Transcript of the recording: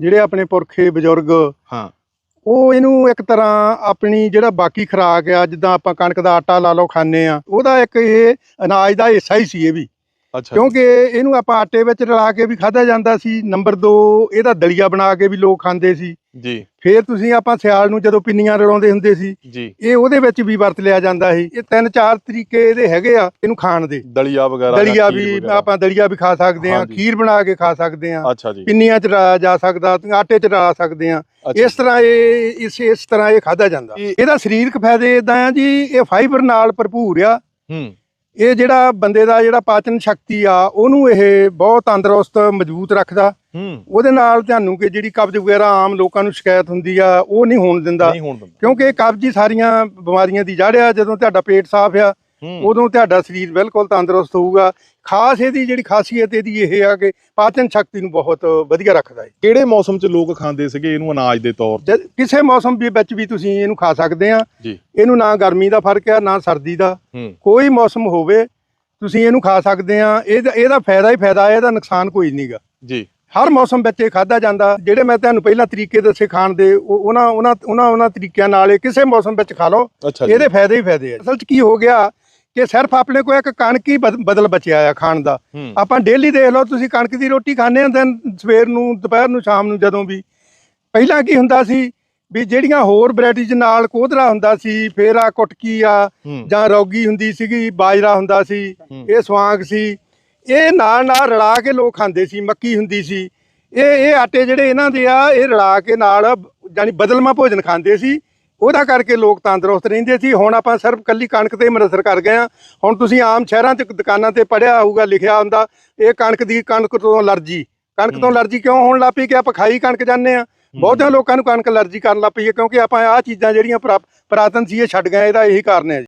ਜਿਹੜੇ ਆਪਣੇ ਪੁਰਖੇ ਬਜ਼ੁਰਗ ਹਾਂ। ਉਹ ਇਹਨੂੰ ਇੱਕ ਤਰ੍ਹਾਂ ਆਪਣੀ ਜਿਹੜਾ ਬਾਕੀ ਖੁਰਾਕ ਆ ਜਿੱਦਾਂ ਆਪਾਂ ਕਣਕ ਦਾ ਆਟਾ ਲਾ ਲਓ ਖਾਂਦੇ ਆ ਉਹਦਾ ਇੱਕ ਇਹ ਅਨਾਜ ਦਾ ਹਿੱਸਾ ਹੀ ਸੀ ਇਹ ਵੀ। ਕਿਉਂਕਿ ਇਹਨੂੰ ਆਪਾਂ ਆਟੇ ਵਿੱਚ ਰਲਾ ਕੇ ਵੀ ਖਾਧਾ ਜਾਂਦਾ ਸੀ ਨੰਬਰ 2 ਇਹਦਾ ਦਲੀਆ ਬਣਾ ਕੇ ਵੀ ਲੋਕ ਖਾਂਦੇ ਸੀ। ਜੀ। ਫੇਰ ਤੁਸੀਂ ਆਪਾਂ ਸਿਆਲ ਨੂੰ ਜਦੋਂ ਪਿੰਨੀਆਂ ਰਲਾਉਂਦੇ ਹੁੰਦੇ ਸੀ ਜੀ। ਇਹ ਉਹਦੇ ਵਿੱਚ ਵੀ ਵਰਤ ਲਿਆ ਜਾਂਦਾ ਸੀ। ਇਹ ਤਿੰਨ ਚਾਰ ਤਰੀਕੇ ਇਹਦੇ ਹੈਗੇ ਆ ਇਹਨੂੰ ਖਾਣ ਦੇ। ਦਲੀਆ ਵਗੈਰਾ ਦਲੀਆ ਵੀ। ਆਪਾਂ ਦਲੀਆ ਵੀ ਖਾ ਸਕਦੇ ਆ। ਖੀਰ ਬਣਾ ਕੇ ਖਾ ਸਕਦੇ ਆ ਪਿੰਨੀਆਂ ਚ ਰਲਾਇਆ ਜਾ ਸਕਦਾ ਆਟੇ ਚ ਰਲਾ ਸਕਦੇ ਆ ਇਸ ਤਰ੍ਹਾਂ ਇਹ ਇਸ ਇਸ ਤਰ੍ਹਾਂ ਇਹ ਖਾਦਾ ਜਾਂਦਾ। ਇਹ- ਇਹਦਾ ਸਰੀਰਕ ਫਾਇਦੇ ਇਦਾਂ ਆ ਜੀ ਇਹ ਫਾਈਬਰ ਨਾਲ ਭਰਪੂਰ ਆ। ਹੂੰ। ਇਹ ਜਿਹੜਾ ਬੰਦੇ ਦਾ ਜਿਹੜਾ ਪਾਚਨ ਸ਼ਕਤੀ ਆ ਉਹਨੂੰ ਇਹ ਬਹੁਤ ਤੰਦਰੁਸਤ ਮਜ਼ਬੂਤ ਰੱਖਦਾ। ਹੂੰ। ਉਹਦੇ ਨਾਲ ਤੁਹਾਨੂੰ ਕਿ ਜਿਹੜੀ ਕਬਜ਼ ਵਗੈਰਾ ਆਮ ਲੋਕਾਂ ਨੂੰ ਸ਼ਿਕਾਇਤ ਹੁੰਦੀ ਆ ਉਹ ਨਹੀਂ ਹੋਣ ਦਿੰਦਾ। ਕਿਉਂਕਿ ਇਹ ਕਬਜ਼ ਹੀ ਸਾਰੀਆਂ ਬਿਮਾਰੀਆਂ ਦੀ ਜੜ ਆ ਜਦੋਂ ਤੁਹਾਡਾ ਪੇਟ ਸਾਫ਼ ਆ ਉਦੋਂ ਤੁਹਾਡਾ ਸਰੀਰ ਬਿਲਕੁਲ ਤੰਦਰੁਸਤ ਹੋਊਗਾ। ਖਾਸ ਇਹਦੀ ਜਿਹੜੀ ਖਾਸੀਅਤ ਇਹਦੀ ਇਹ ਆ ਕਿ ਪਾਚਨ ਸ਼ਕਤੀ ਨੂੰ ਬਹੁਤ ਵਧੀਆ ਰੱਖਦਾ ਹੈ ਕਿਹੜੇ ਮੌਸਮ 'ਚ ਲੋਕ ਖਾਂਦੇ ਸੀਗੇ? ਇਹਨੂੰ ਅਨਾਜ ਦੇ ਤੌਰ ਤੇ। ਕਿਸੇ ਮੌਸਮ ਵੀ ਵਿੱਚ ਵੀ ਤੁਸੀਂ ਇਹਨੂੰ ਖਾ ਸਕਦੇ ਆ। ਇਹਨੂੰ ਨਾ ਗਰਮੀ ਦਾ ਫ਼ਰਕ ਆ ਨਾ ਸਰਦੀ ਦਾ। ਹੂੰ। ਕੋਈ ਮੌਸਮ ਹੋਵੇ ਤੁਸੀਂ ਇਹਨੂੰ ਖਾ ਸਕਦੇ ਆ। ਇਹਦਾ ਇਹਦਾ ਫਾਇਦਾ ਹੀ ਫਾਇਦਾ ਹੈ ਇਹਦਾ ਨੁਕਸਾਨ ਕੋਈ ਨਹੀਂਗਾ ਜੀ। ਹਰ ਮੌਸਮ ਵਿੱਚ ਇਹ ਖਾਦਾ ਜਾਂਦਾ। ਜਿਹੜੇ ਮੈਂ ਤੁਹਾਨੂੰ ਪਹਿਲਾਂ ਤਰੀਕੇ ਦੱਸੇ ਖਾਣ ਦੇ ਉਹ- ਉਹਨਾਂ ਉਹਨਾਂ ਉਹਨਾਂ ਉਹਨਾਂ ਤਰੀਕਿਆਂ ਨਾਲ ਇਹ ਕਿਸੇ ਮੌਸਮ ਵਿੱਚ ਖਾ ਲਓ। ਇਹਦੇ ਫਾਇਦੇ ਹੀ ਫਾਇਦੇ ਆ। ਅਸਲ 'ਚ ਕੀ ਹੋ ਗਿਆ ਕਿ ਸਿਰਫ ਆਪਣੇ ਕੋਲ ਇੱਕ ਕਣਕ ਹੀ ਬਦ- ਬਦਲ ਬਚਿਆ ਆ ਖਾਣ ਦਾ। ਆਪਾਂ ਡੇਲੀ ਦੇਖ ਲਓ ਤੁਸੀਂ ਕਣਕ ਦੀ ਰੋਟੀ ਖਾਂਦੇ ਆ ਦਿਨ ਸਵੇਰ ਨੂੰ ਦੁਪਹਿਰ ਨੂੰ ਸ਼ਾਮ ਨੂੰ ਜਦੋਂ ਵੀ। ਪਹਿਲਾਂ ਕੀ ਹੁੰਦਾ ਸੀ ਵੀ ਜਿਹੜੀਆਂ ਹੋਰ ਵੈਰਾਈਟੀਜ਼ ਨਾਲ ਕੋਧਰਾ ਹੁੰਦਾ ਸੀ ਫੇਰ ਆ ਕੁਟਕੀ ਆ ਹੂੰ। ਜਾਂ ਰੌਗੀ ਹੁੰਦੀ ਸੀਗੀ ਬਾਜਰਾ ਹੁੰਦਾ ਸੀ। ਇਹ ਸਵਾਂਗ ਸੀ। ਇਹ ਨਾਲ ਨਾਲ ਰਲਾ ਕੇ ਲੋਕ ਖਾਂਦੇ ਸੀ ਮੱਕੀ ਹੁੰਦੀ ਸੀ। ਇਹ ਇਹ ਆਟੇ ਜਿਹੜੇ ਇਹਨਾਂ ਦੇ ਆ ਇਹ ਰਲਾ ਕੇ ਨਾਲ ਜਾਨੀ ਬਦਲਮਾ ਭੋਜਨ ਖਾਂਦੇ ਸੀ। ਉਹਦਾ ਕਰਕੇ ਲੋਕ ਤੰਦਰੁਸਤ ਰਹਿੰਦੇ ਸੀ। ਹੁਣ ਆਪਾਂ ਸਿਰਫ ਕੱਲੀ ਕਣਕ ਤੇ ਮਨਸਰ ਕਰ ਗਏ ਆ ਹੁਣ ਤੁਸੀਂ ਆਮ ਸ਼ਹਿਰਾਂ ਤੇ ਦੁਕਾਨਾਂ ਤੇ ਪੜਿਆ ਹੋਊਗਾ ਲਿਖਿਆ ਹੁੰਦਾ ਇਹ ਕਣਕ ਦੀ ਕਣਕ ਤੋਂ ਅਲਰਜੀ। ਕਣਕ ਤੋਂ ਅਲਰਜੀ ਕਿਉਂ ਹੋਣ ਲੱਗ ਪਈ ਕਿ ਆਪਾਂ ਖਾਈ ਕਣਕ ਜਾਂਦੇ ਆ ਬਹੁਤਿਆਂ ਲੋਕਾਂ ਨੂੰ ਕਣਕ ਅਲਰਜੀ ਕਰਨ ਲੱਗ ਪਈ ਹੈ ਕਿਉਂਕਿ ਆਪਾਂ ਆਹ ਚੀਜ਼ਾਂ ਜਿਹੜੀਆਂ ਪੁਰਾ- ਪੁਰਾਤਨ ਸੀ ਇਹ ਛੱਡ ਗਏ ਇਹਦਾ ਇਹੀ ਕਾਰਨ ਹੈ